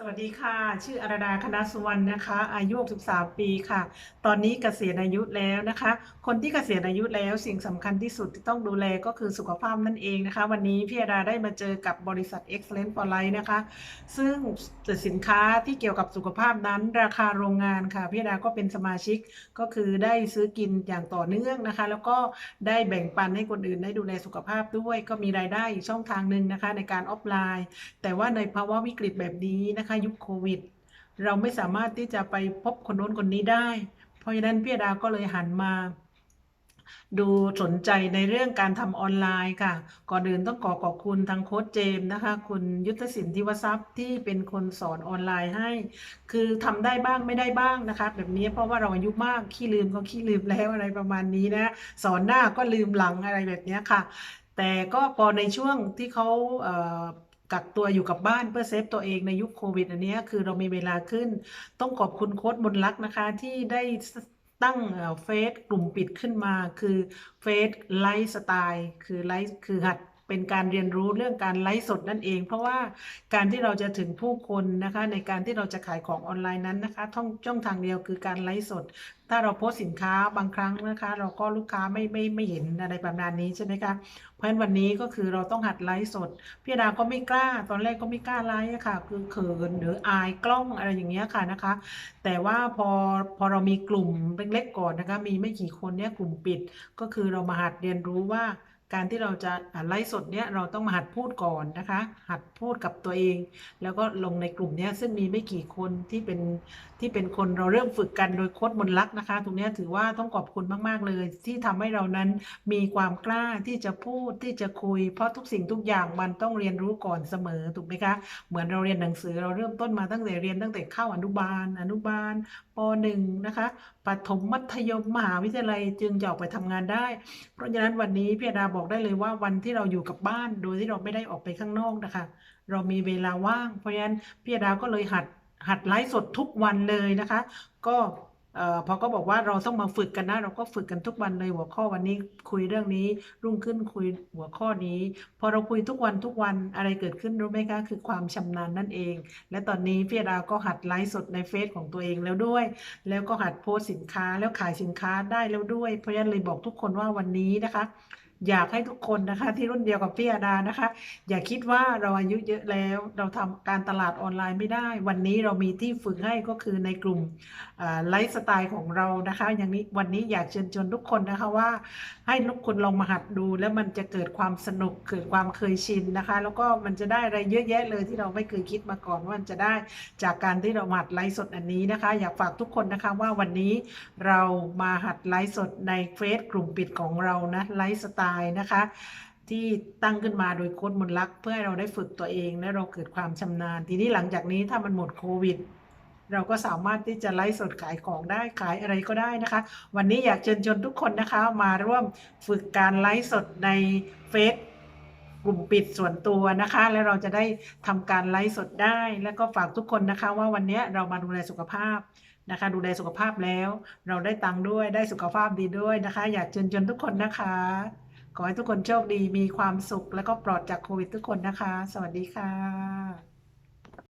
สวัสดีค่ะ ชื่ออรดาคณะสุวรรณนะคะ อายุ 63 ปีค่ะ ตอนนี้เกษียณอายุแล้วนะคะ คนที่เกษียณอายุแล้วสิ่งสำคัญที่สุดที่ต้องดูแลก็คือสุขภาพนั่นเองนะคะ วันนี้พี่อรดาได้มาเจอกับบริษัท Excellent for Life นะคะ ซึ่งสินค้าที่เกี่ยวกับสุขภาพนั้น ราคาโรงงานค่ะพี่อรดาก็เป็นสมาชิกก็คือได้ซื้อกินอย่างต่อเนื่องนะคะ แล้วก็ได้แบ่งปันให้คนอื่นได้ดูแลสุขภาพด้วย ก็มีรายได้อีกช่องทางหนึ่งนะคะ ในการออฟไลน์ แต่ว่าในภาวะวิกฤตแบบนี้นะคะยุคโควิด เราไม่สามารถที่จะไปพบคนโน้นคนนี้ได้ เพราะฉะนั้นพี่ดาก็เลยหันมาดูสนใจในเรื่องการทำออนไลน์ค่ะ ก่อนอื่นต้องขอขอบคุณทางโค้ชเจมส์นะคะ คุณยุทธศิลป์ทิวทรัพย์ที่เป็นคนสอนออนไลน์ให้ คือทำได้บ้างไม่ได้บ้างนะคะ แบบนี้เพราะว่าเราอายุมากขี้ลืมก็ขี้ลืมแล้วอะไรประมาณนี้นะ สอนหน้าก็ลืมหลังอะไรแบบนี้ค่ะ แต่ก็พอในช่วงที่เขาเกักตัวอยู่กับบ้านเพื่อเซฟตัวเองในยุคโควิด อันนี้คือเรามีเวลาขึ้น ต้องขอบคุณโค้ดบนลักนะคะที่ได้ตั้งเฟซกลุ่มปิดขึ้นมาคือเฟซไลฟ์สไตล์คือไลฟ์คือหัด เป็นการเรียนรู้เรื่องการไลฟ์สดนั่นเอง เพราะว่าการที่เราจะถึงผู้คนนะคะในการที่เราจะขายของออนไลน์นั้นนะคะท่องช่องทางเดียวคือการไลฟ์สด ถ้าเราโพสสินค้าบางครั้งนะคะ เราก็ลูกค้าไม่ไม่ไม่เห็นอะไรประมาณนี้ใช่ไหมคะเพราะฉะนั้นวันนี้ก็คือเราต้องหัดไลฟ์สดพี่ดาก็ไม่กล้า ตอนแรกก็ไม่กล้าไลฟ์ค่ะ คือเขินหรืออายกล้องอะไรอย่างเงี้ยค่ะนะคะ แต่ว่าพอพอเรามีกลุ่มเล็กๆก่อนนะคะ มีไม่กี่คนเนี่ยกลุ่มปิดก็คือเรามาหัดเรียนรู้ว่า การที่เราจะไลฟ์สดเนี่ยเราต้องมาหัดพูดก่อนนะคะ หัดพูดกับตัวเอง แล้วก็ลงในกลุ่มเนี้ยซึ่งมีไม่กี่คนที่เป็นที่เป็นคนเราเริ่มฝึกกันโดยโค้ดมนลักนะคะ ตรงเนี้ยถือว่าต้องขอบคุณมากๆเลย ที่ทำให้เรานั้นมีความกล้าที่จะพูดที่จะคุย เพราะทุกสิ่งทุกอย่างมันต้องเรียนรู้ก่อนเสมอถูกไหมคะ เหมือนเราเรียนหนังสือเราเริ่มต้นมาตั้งแต่เรียนตั้งแต่เข้าอนุบาล อนุบาลป .1 นะคะประถมมัธยมมหาวิทยาลัยจึงจะออกไปทำงานได้ เพราะฉะนั้นวันนี้พี่ดาบอกอกได้เลยว่าวันที่เราอยู่กับบ้านโดยที่เราไม่ได้ออกไปข้างนอกนะคะ เรามีเวลาว่าง เพราะฉะนั้นพี่ดาวก็เลยหัดหัดไลฟ์สดทุกวันเลยนะคะ ก็เอ่อพอก็บอกว่าเราต้องมาฝึกกันนะเราก็ฝึกกันทุกวันเลยหัวข้อวันนี้คุยเรื่องนี้ รุ่งขึ้นคุยหัวข้อนี้ พอเราคุยทุกวันทุกวันอะไรเกิดขึ้นรู้ไหมคะคือความชำนาญนั่นเอง และตอนนี้พี่ดาก็หัดไลฟ์สดในเฟซของตัวเองแล้วด้วย แล้วก็หัดโพสสินค้าแล้วขายสินค้าได้แล้วด้วย เพราะฉะนั้นเลยบอกทุกคนว่าวันนี้นะคะ อยากให้ทุกคนนะคะ ที่รุ่นเดียวกับพี่อาดานะคะ อย่าคิดว่าเราอายุเยอะแล้ว เราทำการตลาดออนไลน์ไม่ได้ วันนี้เรามีที่ฝึกให้ก็คือในกลุ่มไลฟ์สไตล์ของเรานะคะ อย่างนี้วันนี้อยากเชิญชวนทุกคนนะคะว่า ให้ทุกคนลองมาหัดดู แล้วมันจะเกิดความสนุกเกิดความเคยชินนะคะ แล้วก็มันจะได้อะไรเยอะแยะเลยที่เราไม่เคยคิดมาก่อนว่ามันจะได้จากการที่เราหัดไลฟ์สดอันนี้นะคะ อยากฝากทุกคนนะคะว่าวันนี้เรามาหัดไลฟ์สดในเฟซกลุ่มปิดของเรานะไลฟ์สไตล์นะคะ ที่ตั้งขึ้นมาโดยโค้ดมนลักษณ์เพื่อให้เราได้ฝึกตัวเอง และเราเกิดความชำนาญ ทีนี้หลังจากนี้ถ้ามันหมดโควิด เราก็สามารถที่จะไลฟ์สดขายของได้ขายอะไรก็ได้นะคะ วันนี้อยากเชิญชวนทุกคนนะคะ มาร่วมฝึกการไลฟ์สดในเฟซกลุ่มปิดส่วนตัวนะคะ แล้วเราจะได้ทำการไลฟ์สดได้ แล้วก็ฝากทุกคนนะคะ ว่าวันนี้เรามาดูแลสุขภาพนะคะ ดูแลสุขภาพแล้ว เราได้ตังค์ด้วยได้สุขภาพดีด้วยนะคะ อยากเชิญชวนทุกคนนะคะ ขอให้ทุกคนโชคดีมีความสุข แล้วก็ปลอดจากโควิดทุกคนนะคะ สวัสดีค่ะ